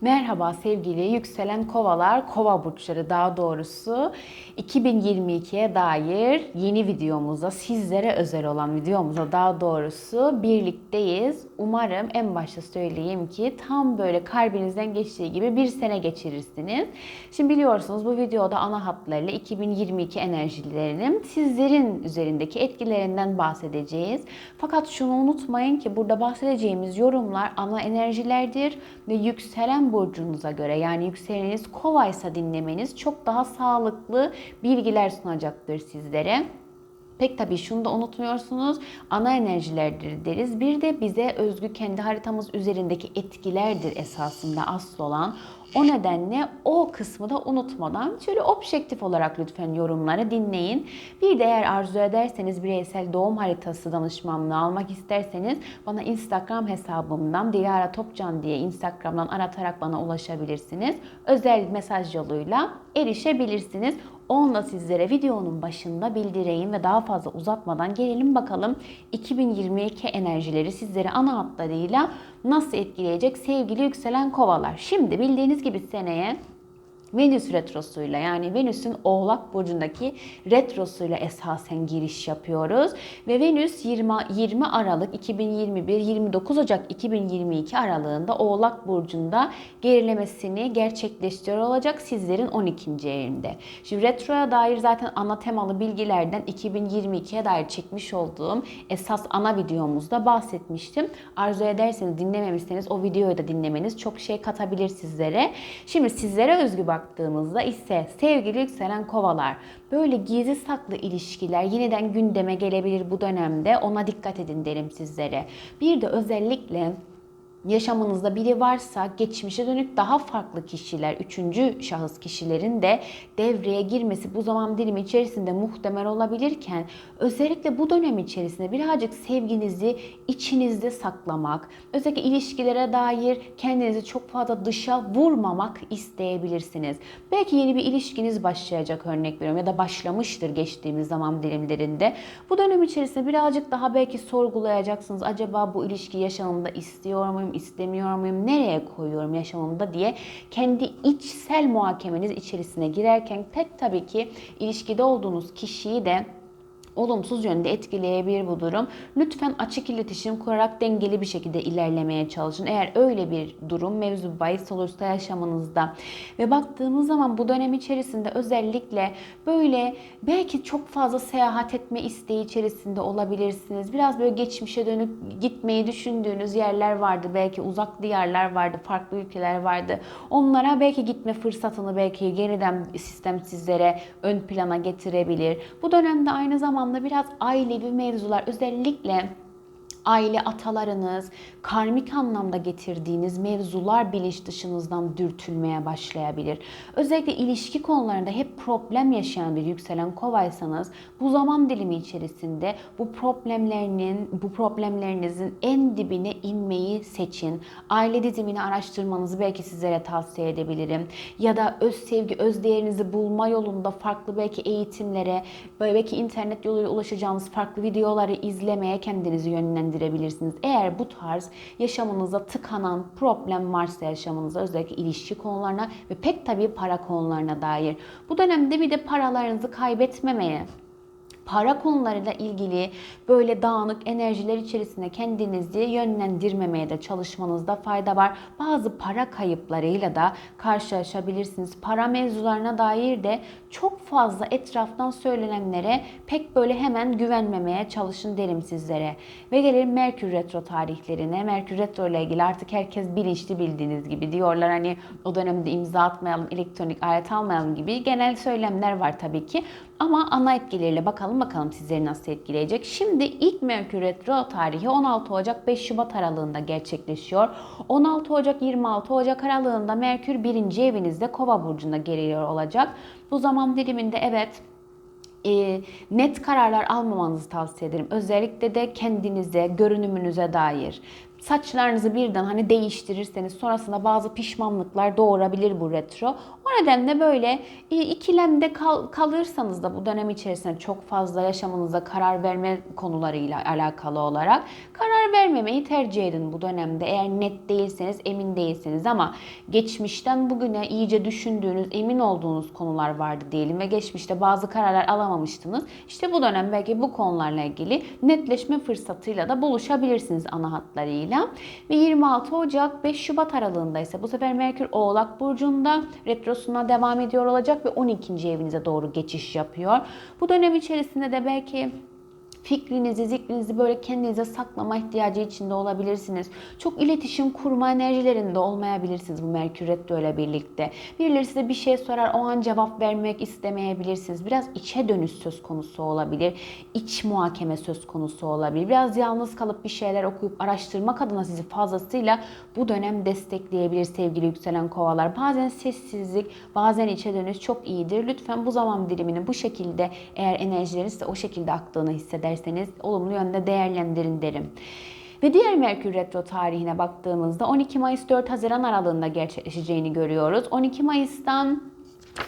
Merhaba sevgili yükselen kovalar, kova burçları daha doğrusu 2022'ye dair yeni videomuza, sizlere özel olan videomuza daha doğrusu birlikteyiz. Umarım en başta söyleyeyim ki tam böyle kalbinizden geçtiği gibi bir sene geçirirsiniz. Şimdi biliyorsunuz bu videoda ana hatlarıyla 2022 enerjilerinin sizlerin üzerindeki etkilerinden bahsedeceğiz. Fakat şunu unutmayın ki burada bahsedeceğimiz yorumlar ana enerjilerdir ve yükselen burcunuza göre yani yükseleniniz kovaysa dinlemeniz çok daha sağlıklı bilgiler sunacaktır sizlere. Pek tabii şunu da unutmuyorsunuz. Ana enerjilerdir deriz. Bir de bize özgü kendi haritamız üzerindeki etkilerdir esasında asıl olan. O nedenle o kısmı da unutmadan şöyle objektif olarak lütfen yorumları dinleyin. Bir de eğer arzu ederseniz bireysel doğum haritası danışmanlığı almak isterseniz bana Instagram hesabımdan Dilara Topcan diye Instagram'dan aratarak bana ulaşabilirsiniz. Özel mesaj yoluyla erişebilirsiniz. Onu da sizlere videonun başında bildireyim ve daha fazla uzatmadan gelelim bakalım 2022 enerjileri sizleri ana hatlarıyla nasıl etkileyecek sevgili yükselen kovalar. Şimdi bildiğiniz gibi seneye Venüs retrosuyla yani Venüs'ün Oğlak burcundaki retrosuyla esasen giriş yapıyoruz ve Venüs 20 20 Aralık 2021 29 Ocak 2022 aralığında Oğlak burcunda gerilemesini gerçekleştiriyor olacak sizlerin 12. evinde. Şimdi retroya dair zaten ana temalı bilgilerden 2022'ye dair çekmiş olduğum esas ana videomuzda bahsetmiştim. Arzu ederseniz dinlememişseniz o videoyu da dinlemeniz çok şey katabilir sizlere. Şimdi sizlere özgü bak baktığımızda ise sevgili yükselen kovalar böyle gizli saklı ilişkiler yeniden gündeme gelebilir bu dönemde ona dikkat edin derim sizlere. Bir de özellikle yaşamınızda biri varsa geçmişe dönük daha farklı kişiler, üçüncü şahıs kişilerin de devreye girmesi bu zaman dilimi içerisinde muhtemel olabilirken özellikle bu dönem içerisinde birazcık sevginizi içinizde saklamak, özellikle ilişkilere dair kendinizi çok fazla dışa vurmamak isteyebilirsiniz. Belki yeni bir ilişkiniz başlayacak örnek veriyorum ya da başlamıştır geçtiğimiz zaman dilimlerinde. Bu dönem içerisinde birazcık daha belki sorgulayacaksınız. Acaba bu ilişki yaşamımda istiyor muyum? İstemiyor muyum, nereye koyuyorum yaşamımda diye kendi içsel muhakemeniz içerisine girerken pek tabii ki ilişkide olduğunuz kişiyi de olumsuz yönde etkileyebilir bu durum. Lütfen açık iletişim kurarak dengeli bir şekilde ilerlemeye çalışın. Eğer öyle bir durum mevzu bahis olursa yaşamınızda ve baktığımız zaman bu dönem içerisinde özellikle böyle belki çok fazla seyahat etme isteği içerisinde olabilirsiniz. Biraz böyle geçmişe dönüp gitmeyi düşündüğünüz yerler vardı. Belki uzak diyarlar vardı, farklı ülkeler vardı. Onlara belki gitme fırsatını belki yeniden sistem sizlere ön plana getirebilir. Bu dönemde aynı zamanda anlamda biraz ailevi mevzular. Özellikle aile atalarınız, karmik anlamda getirdiğiniz mevzular bilinç dışınızdan dürtülmeye başlayabilir. Özellikle ilişki konularında hep problem yaşayan bir yükselen kovaysanız bu zaman dilimi içerisinde bu problemlerinin, bu problemlerinizin en dibine inmeyi seçin. Aile dizimini araştırmanızı belki sizlere tavsiye edebilirim. Ya da öz sevgi, öz değerinizi bulma yolunda farklı belki eğitimlere, belki internet yoluyla ulaşacağınız farklı videoları izlemeye kendinizi yönlendirebilirsiniz. Eğer bu tarz yaşamınıza tıkanan problem varsa yaşamınıza özellikle ilişki konularına ve pek tabii para konularına dair. Bu dönemde bir de paralarınızı kaybetmemeye, para konularıyla ilgili böyle dağınık enerjiler içerisinde kendinizi yönlendirmemeye de çalışmanızda fayda var. Bazı para kayıplarıyla da karşılaşabilirsiniz. Para mevzularına dair de çok fazla etraftan söylenenlere pek böyle hemen güvenmemeye çalışın derim sizlere. Ve gelelim Merkür Retro tarihlerine. Merkür Retro ile ilgili artık herkes bilinçli bildiğiniz gibi diyorlar. Hani o dönemde imza atmayalım, elektronik alet almayalım gibi genel söylemler var tabii ki. Ama ana etkileriyle bakalım bakalım sizleri nasıl etkileyecek. Şimdi ilk Merkür Retro tarihi 16 Ocak 5 Şubat aralığında gerçekleşiyor. 16 Ocak 26 Ocak aralığında Merkür birinci evinizde Kova burcunda geliyor olacak. Bu zaman diliminde evet e, net kararlar almamanızı tavsiye ederim. Özellikle de kendinize, görünümünüze dair. Saçlarınızı birden hani değiştirirseniz sonrasında bazı pişmanlıklar doğurabilir bu retro. O nedenle böyle e, ikilemde kal, kalırsanız da bu dönem içerisinde çok fazla yaşamınızda karar verme konularıyla alakalı olarak karar vermemeyi tercih edin bu dönemde. Eğer net değilseniz, emin değilseniz ama geçmişten bugüne iyice düşündüğünüz, emin olduğunuz konular vardı diyelim ve geçmişte bazı kararlar alamamıştınız. İşte bu dönem belki bu konularla ilgili netleşme fırsatıyla da buluşabilirsiniz ana hatlarıyla. Ve 26 Ocak 5 Şubat aralığında ise bu sefer Merkür Oğlak Burcu'nda retrosuna devam ediyor olacak ve 12. evinize doğru geçiş yapıyor. Bu dönem içerisinde de belki fikrinizi, zikrinizi böyle kendinize saklama ihtiyacı içinde olabilirsiniz. Çok iletişim kurma enerjilerinde olmayabilirsiniz bu Merkür Retro ile birlikte. Birileri size bir şey sorar, o an cevap vermek istemeyebilirsiniz. Biraz içe dönüş söz konusu olabilir. İç muhakeme söz konusu olabilir. Biraz yalnız kalıp bir şeyler okuyup araştırmak adına sizi fazlasıyla bu dönem destekleyebilir sevgili yükselen kovalar. Bazen sessizlik, bazen içe dönüş çok iyidir. Lütfen bu zaman dilimini bu şekilde eğer enerjileriniz de o şekilde aktığını hisseder isterseniz olumlu yönde değerlendirin derim. Ve diğer Merkür Retro tarihine baktığımızda 12 Mayıs 4 Haziran aralığında gerçekleşeceğini görüyoruz. 12 Mayıs'tan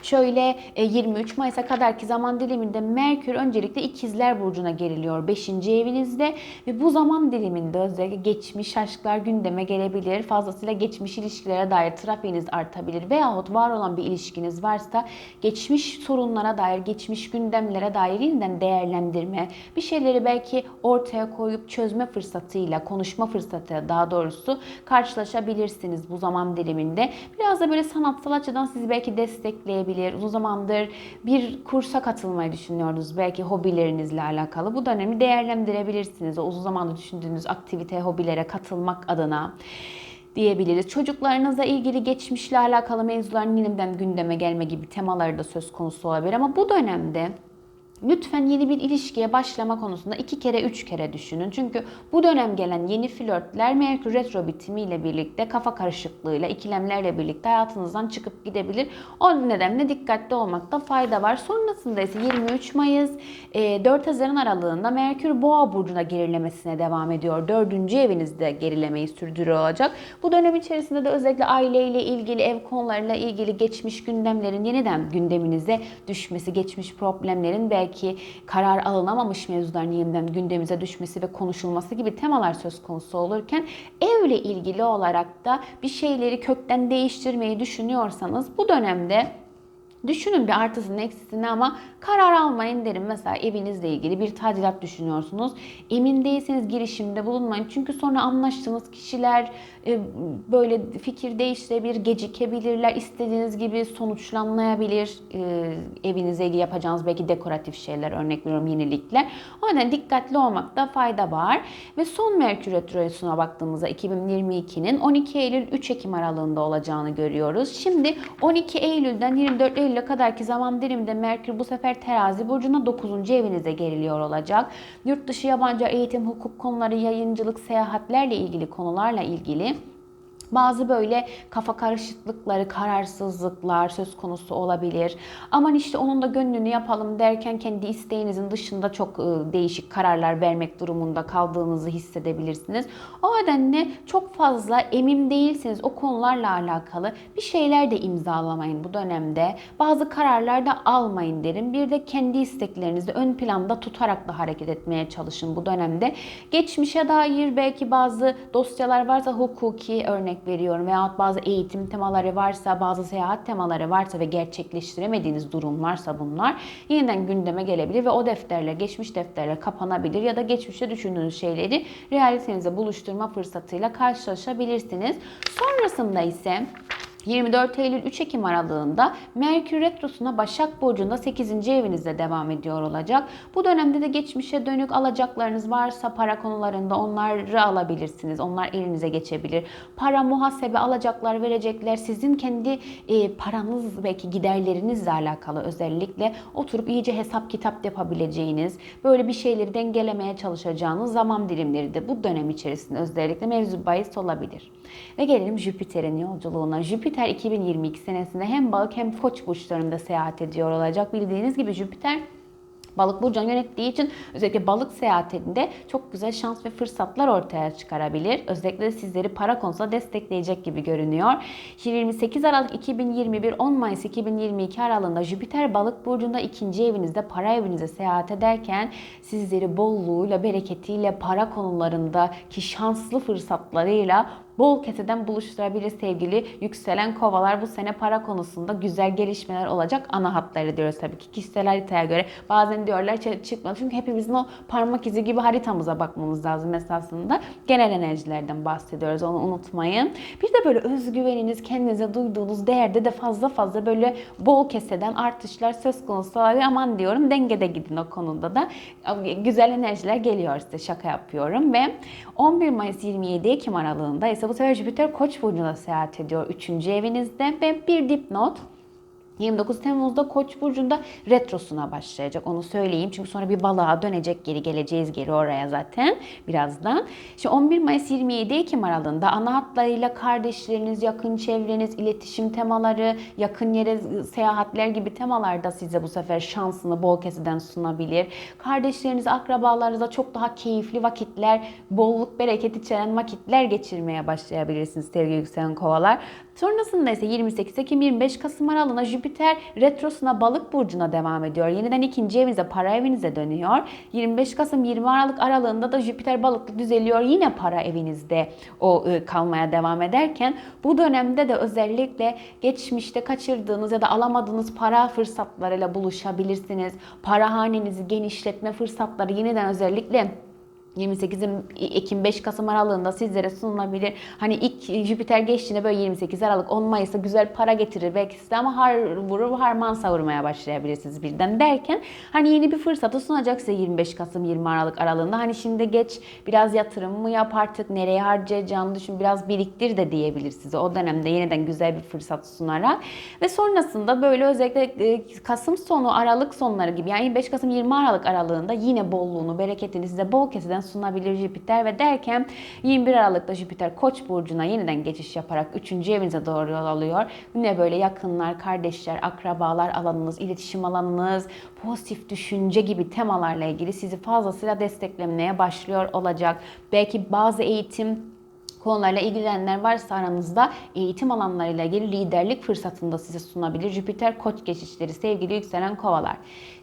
Şöyle 23 e, Mayıs'a kadarki zaman diliminde Merkür öncelikle İkizler Burcu'na geriliyor 5. evinizde ve bu zaman diliminde özellikle geçmiş aşklar gündeme gelebilir. Fazlasıyla geçmiş ilişkilere dair trafiğiniz artabilir veyahut var olan bir ilişkiniz varsa geçmiş sorunlara dair, geçmiş gündemlere dair yeniden değerlendirme, bir şeyleri belki ortaya koyup çözme fırsatıyla, konuşma fırsatı daha doğrusu karşılaşabilirsiniz bu zaman diliminde. Biraz da böyle sanatsal açıdan sizi belki destekleyebilir etkileyebilir. Uzun zamandır bir kursa katılmayı düşünüyoruz. Belki hobilerinizle alakalı. Bu dönemi değerlendirebilirsiniz. O uzun zamandır düşündüğünüz aktivite, hobilere katılmak adına diyebiliriz. Çocuklarınızla ilgili geçmişle alakalı mevzuların yeniden gündeme gelme gibi temaları da söz konusu olabilir. Ama bu dönemde Lütfen yeni bir ilişkiye başlama konusunda iki kere üç kere düşünün. Çünkü bu dönem gelen yeni flörtler Merkür Retro bitimiyle birlikte kafa karışıklığıyla, ikilemlerle birlikte hayatınızdan çıkıp gidebilir. O nedenle dikkatli olmakta fayda var. Sonrasında ise 23 Mayıs 4 e, Haziran aralığında Merkür Boğa burcuna gerilemesine devam ediyor. Dördüncü evinizde gerilemeyi sürdürüyor olacak. Bu dönem içerisinde de özellikle aileyle ilgili, ev konularıyla ilgili geçmiş gündemlerin yeniden gündeminize düşmesi, geçmiş problemlerin belki belki karar alınamamış mevzuların yeniden gündemimize düşmesi ve konuşulması gibi temalar söz konusu olurken evle ilgili olarak da bir şeyleri kökten değiştirmeyi düşünüyorsanız bu dönemde Düşünün bir artısını eksisini ama karar almayın derim. Mesela evinizle ilgili bir tadilat düşünüyorsunuz. Emin değilseniz girişimde bulunmayın. Çünkü sonra anlaştığınız kişiler e, böyle fikir değiştirebilir, gecikebilirler. İstediğiniz gibi sonuçlanmayabilir. E, evinizle ilgili yapacağınız belki dekoratif şeyler, örnek veriyorum yenilikler. O yüzden dikkatli olmakta fayda var. Ve son Merkür Retrosu'na baktığımızda 2022'nin 12 Eylül 3 Ekim aralığında olacağını görüyoruz. Şimdi 12 Eylül'den 24 Eylül'e kadarki zaman diliminde Merkür bu sefer terazi burcuna 9. evinize geriliyor olacak. Yurt dışı yabancı eğitim, hukuk konuları, yayıncılık, seyahatlerle ilgili konularla ilgili bazı böyle kafa karışıklıkları, kararsızlıklar söz konusu olabilir. Aman işte onun da gönlünü yapalım derken kendi isteğinizin dışında çok ıı, değişik kararlar vermek durumunda kaldığınızı hissedebilirsiniz. O nedenle çok fazla emin değilseniz o konularla alakalı bir şeyler de imzalamayın bu dönemde. Bazı kararlar da almayın derim. Bir de kendi isteklerinizi ön planda tutarak da hareket etmeye çalışın bu dönemde. Geçmişe dair belki bazı dosyalar varsa hukuki örnek örnek veriyorum veyahut bazı eğitim temaları varsa, bazı seyahat temaları varsa ve gerçekleştiremediğiniz durum varsa bunlar yeniden gündeme gelebilir ve o defterle, geçmiş defterle kapanabilir ya da geçmişte düşündüğünüz şeyleri realitenize buluşturma fırsatıyla karşılaşabilirsiniz. Sonrasında ise 24 Eylül 3 Ekim aralığında Merkür Retrosu'na Başak Burcu'nda 8. evinizde devam ediyor olacak. Bu dönemde de geçmişe dönük alacaklarınız varsa para konularında onları alabilirsiniz. Onlar elinize geçebilir. Para, muhasebe, alacaklar, verecekler sizin kendi e, paranız belki giderlerinizle alakalı özellikle oturup iyice hesap kitap yapabileceğiniz, böyle bir şeyleri dengelemeye çalışacağınız zaman dilimleri de bu dönem içerisinde özellikle mevzu bahis olabilir. Ve gelelim Jüpiter'in yolculuğuna. Jüpiter Jüpiter 2022 senesinde hem balık hem koç burçlarında seyahat ediyor olacak. Bildiğiniz gibi Jüpiter Balık burcunu yönettiği için özellikle balık seyahatinde çok güzel şans ve fırsatlar ortaya çıkarabilir. Özellikle sizleri para konusunda destekleyecek gibi görünüyor. 28 Aralık 2021 10 Mayıs 2022 aralığında Jüpiter balık burcunda ikinci evinizde para evinize seyahat ederken sizleri bolluğuyla, bereketiyle, para konularındaki şanslı fırsatlarıyla bol keseden buluşturabilir sevgili yükselen kovalar. Bu sene para konusunda güzel gelişmeler olacak. Ana hatları diyoruz tabii ki kişisel haritaya göre. Bazen diyorlar çıkmadı. Çünkü hepimizin o parmak izi gibi haritamıza bakmamız lazım esasında. Genel enerjilerden bahsediyoruz onu unutmayın. Bir de böyle özgüveniniz, kendinize duyduğunuz değerde de fazla fazla böyle bol keseden artışlar söz konusu olabilir. Aman diyorum dengede gidin o konuda da. Güzel enerjiler geliyor size şaka yapıyorum ve 11 Mayıs 27 Ekim aralığında ise bu sefer Jüpiter Koç burcuna seyahat ediyor 3. evinizde ve bir dipnot 29 Temmuz'da Koç burcunda retrosuna başlayacak. Onu söyleyeyim. Çünkü sonra bir balığa dönecek geri geleceğiz geri oraya zaten birazdan. İşte 11 Mayıs 27 Ekim aralığında ana hatlarıyla kardeşleriniz, yakın çevreniz, iletişim temaları, yakın yere seyahatler gibi temalarda size bu sefer şansını bol keseden sunabilir. Kardeşleriniz, akrabalarınıza çok daha keyifli vakitler, bolluk, bereket içeren vakitler geçirmeye başlayabilirsiniz sevgili yükselen kovalar. Sonrasında ise 28 Ekim 25 Kasım aralığında Jüpiter retrosuna balık burcuna devam ediyor. Yeniden ikinci evinize para evinize dönüyor. 25 Kasım 20 Aralık aralığında da Jüpiter balıklı düzeliyor. Yine para evinizde o ıı, kalmaya devam ederken bu dönemde de özellikle geçmişte kaçırdığınız ya da alamadığınız para fırsatlarıyla buluşabilirsiniz. Para hanenizi genişletme fırsatları yeniden özellikle 28 Ekim 5 Kasım aralığında sizlere sunulabilir. Hani ilk Jüpiter geçtiğinde böyle 28 Aralık 10 Mayıs'ta güzel para getirir belki size ama har vurur harman savurmaya başlayabilirsiniz birden derken hani yeni bir fırsatı sunacak size 25 Kasım 20 Aralık aralığında. Hani şimdi geç biraz yatırım mı yap artık nereye harcayacağını düşün biraz biriktir de diyebilir size. O dönemde yeniden güzel bir fırsat sunarak ve sonrasında böyle özellikle e, Kasım sonu Aralık sonları gibi yani 25 Kasım 20 Aralık aralığında yine bolluğunu bereketini size bol keseden sunabilir Jüpiter ve derken 21 Aralık'ta Jüpiter Koç burcuna yeniden geçiş yaparak 3. evinize doğru yol alıyor. Yine böyle yakınlar, kardeşler, akrabalar alanınız, iletişim alanınız, pozitif düşünce gibi temalarla ilgili sizi fazlasıyla desteklemeye başlıyor olacak. Belki bazı eğitim konularla ilgilenenler varsa aranızda eğitim alanlarıyla ilgili liderlik fırsatını da size sunabilir. Jüpiter koç geçişleri sevgili yükselen kovalar.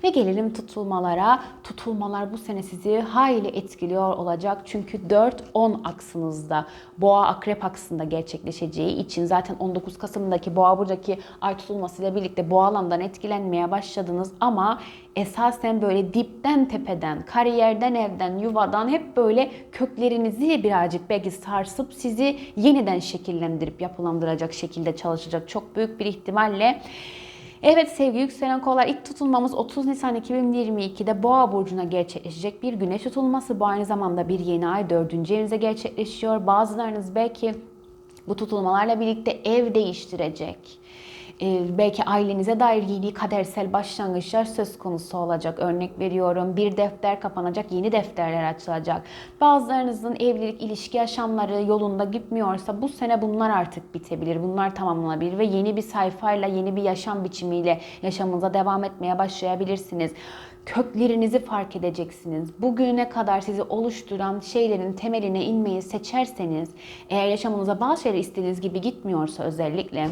Ve gelelim tutulmalara. Tutulmalar bu sene sizi hayli etkiliyor olacak. Çünkü 4-10 aksınızda boğa akrep aksında gerçekleşeceği için zaten 19 Kasım'daki boğa burcaki ay tutulmasıyla birlikte boğa alandan etkilenmeye başladınız ama esasen böyle dipten tepeden, kariyerden, evden, yuvadan hep böyle köklerinizi birazcık belki sarsıp sizi yeniden şekillendirip yapılandıracak şekilde çalışacak çok büyük bir ihtimalle. Evet sevgili yükselen kovalar ilk tutulmamız 30 Nisan 2022'de Boğa burcuna gerçekleşecek bir güneş tutulması. Bu aynı zamanda bir yeni ay 4. evinize gerçekleşiyor. Bazılarınız belki bu tutulmalarla birlikte ev değiştirecek belki ailenize dair yeni kadersel başlangıçlar söz konusu olacak. Örnek veriyorum bir defter kapanacak, yeni defterler açılacak. Bazılarınızın evlilik, ilişki yaşamları yolunda gitmiyorsa bu sene bunlar artık bitebilir. Bunlar tamamlanabilir ve yeni bir sayfayla, yeni bir yaşam biçimiyle yaşamınıza devam etmeye başlayabilirsiniz köklerinizi fark edeceksiniz. Bugüne kadar sizi oluşturan şeylerin temeline inmeyi seçerseniz, eğer yaşamınıza bazı şeyler istediğiniz gibi gitmiyorsa özellikle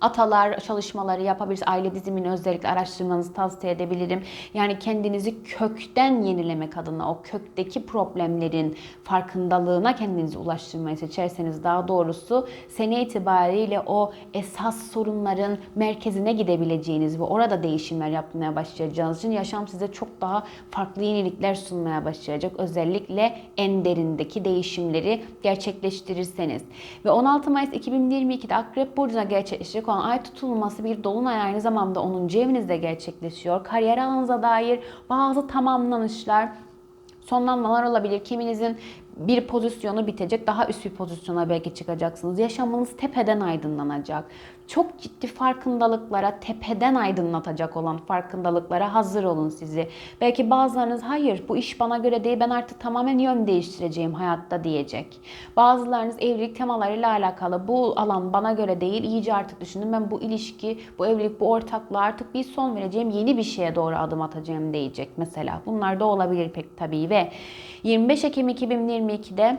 atalar çalışmaları yapabilirsiniz. Aile dizimini özellikle araştırmanızı tavsiye edebilirim. Yani kendinizi kökten yenilemek adına o kökteki problemlerin farkındalığına kendinizi ulaştırmayı seçerseniz daha doğrusu sene itibariyle o esas sorunların merkezine gidebileceğiniz ve orada değişimler yapmaya başlayacağınız için yaşam size çok daha farklı yenilikler sunmaya başlayacak. Özellikle en derindeki değişimleri gerçekleştirirseniz. Ve 16 Mayıs 2022'de Akrep Burcu'na gerçekleşecek olan ay tutulması bir dolunay aynı zamanda 10. evinizde gerçekleşiyor. Kariyer alanınıza dair bazı tamamlanışlar, sonlanmalar olabilir. Kiminizin bir pozisyonu bitecek, daha üst bir pozisyona belki çıkacaksınız. Yaşamınız tepeden aydınlanacak. Çok ciddi farkındalıklara, tepeden aydınlatacak olan farkındalıklara hazır olun sizi. Belki bazılarınız hayır bu iş bana göre değil ben artık tamamen yön değiştireceğim hayatta diyecek. Bazılarınız evlilik temalarıyla alakalı bu alan bana göre değil iyice artık düşündüm ben bu ilişki, bu evlilik, bu ortaklığa artık bir son vereceğim yeni bir şeye doğru adım atacağım diyecek mesela. Bunlar da olabilir pek tabii ve 25 Ekim 2022'de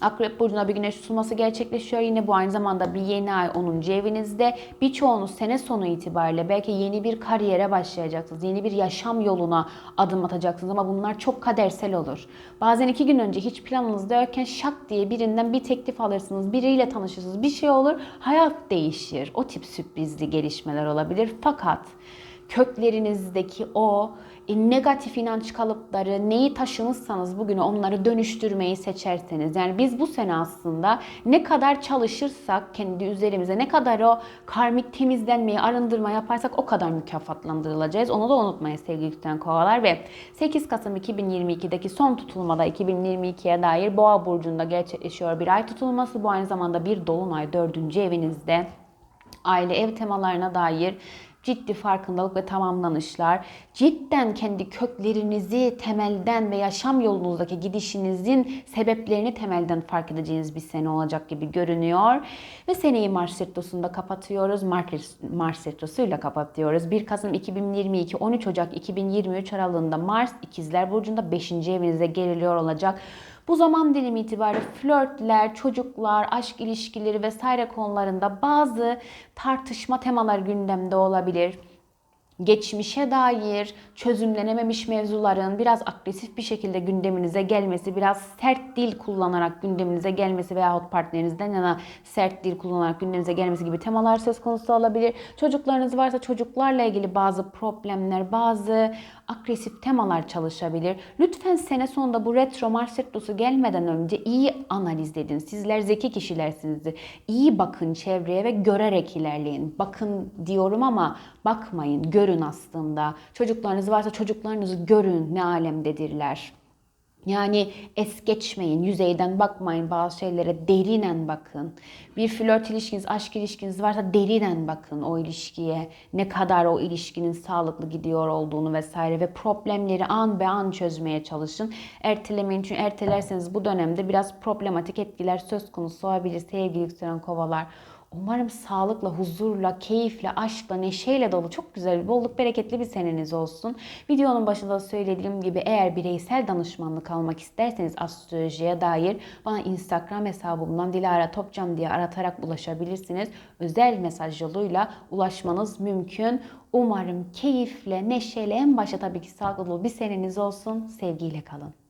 Akrep Burcu'na bir güneş tutulması gerçekleşiyor. Yine bu aynı zamanda bir yeni ay 10. evinizde. Birçoğunuz sene sonu itibariyle belki yeni bir kariyere başlayacaksınız. Yeni bir yaşam yoluna adım atacaksınız ama bunlar çok kadersel olur. Bazen iki gün önce hiç planınızda yokken şak diye birinden bir teklif alırsınız. Biriyle tanışırsınız. Bir şey olur. Hayat değişir. O tip sürprizli gelişmeler olabilir. Fakat köklerinizdeki o negatif inanç kalıpları neyi taşımışsanız bugüne onları dönüştürmeyi seçerseniz yani biz bu sene aslında ne kadar çalışırsak kendi üzerimize ne kadar o karmik temizlenmeyi arındırma yaparsak o kadar mükafatlandırılacağız. Onu da unutmayın sevgili yükselen kovalar ve 8 Kasım 2022'deki son tutulmada 2022'ye dair Boğa burcunda gerçekleşiyor bir ay tutulması. Bu aynı zamanda bir dolunay 4. evinizde aile ev temalarına dair ciddi farkındalık ve tamamlanışlar, cidden kendi köklerinizi temelden ve yaşam yolunuzdaki gidişinizin sebeplerini temelden fark edeceğiniz bir sene olacak gibi görünüyor. Ve seneyi Mars Retrosu'nda kapatıyoruz. Mars, Mars Retrosu'yla kapatıyoruz. 1 Kasım 2022, 13 Ocak 2023 aralığında Mars İkizler Burcu'nda 5. evinize geriliyor olacak. Bu zaman dilimi itibariyle flörtler, çocuklar, aşk ilişkileri vesaire konularında bazı tartışma temalar gündemde olabilir geçmişe dair çözümlenememiş mevzuların biraz agresif bir şekilde gündeminize gelmesi, biraz sert dil kullanarak gündeminize gelmesi veyahut partnerinizden yana sert dil kullanarak gündeminize gelmesi gibi temalar söz konusu olabilir. Çocuklarınız varsa çocuklarla ilgili bazı problemler, bazı agresif temalar çalışabilir. Lütfen sene sonunda bu retro Mars retrosu gelmeden önce iyi analiz edin. Sizler zeki kişilersinizdir. İyi bakın çevreye ve görerek ilerleyin. Bakın diyorum ama bakmayın, görün aslında. Çocuklarınız varsa çocuklarınızı görün ne alemdedirler. Yani es geçmeyin, yüzeyden bakmayın bazı şeylere, derinen bakın. Bir flört ilişkiniz, aşk ilişkiniz varsa derinen bakın o ilişkiye. Ne kadar o ilişkinin sağlıklı gidiyor olduğunu vesaire ve problemleri an be an çözmeye çalışın. Ertelemeyin çünkü ertelerseniz bu dönemde biraz problematik etkiler söz konusu olabilir sevgili yükselen kovalar. Umarım sağlıkla, huzurla, keyifle, aşkla, neşeyle dolu çok güzel, bolluk bereketli bir seneniz olsun. Videonun başında da söylediğim gibi eğer bireysel danışmanlık almak isterseniz astrolojiye dair bana Instagram hesabımdan Dilara Topcan diye aratarak ulaşabilirsiniz. Özel mesaj yoluyla ulaşmanız mümkün. Umarım keyifle, neşeyle en başta tabii ki sağlıklı bir seneniz olsun. Sevgiyle kalın.